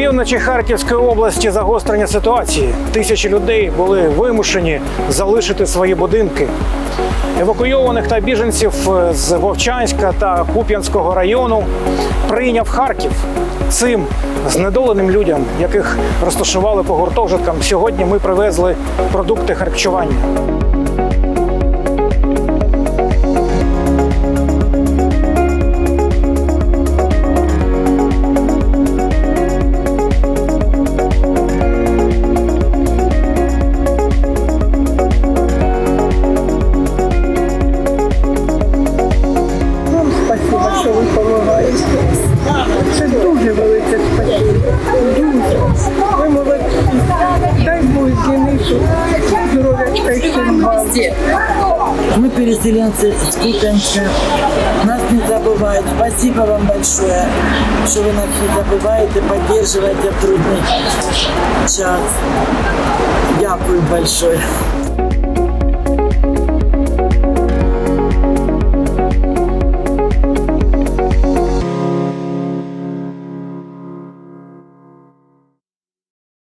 півночі Харківської області загострення ситуації. Тисячі людей були вимушені залишити свої будинки. Евакуйованих та біженців е, з Вовчанська та Куп'янського району прийняв Харків. Цим знедоленим людям, яких розташували по гуртожиткам, сьогодні ми привезли продукти харчування. Вам спасибо, що ви допомагаєте. Це дуже велике спасибо. Дуже. Ви молодці. Дай Бог Денису здоров'ячка і всім вам. Мы переселенцы из Купянска. Нас не забывают. Спасибо вам большое, что вы нас не забываете, поддерживаете в трудный час. Дякую большое.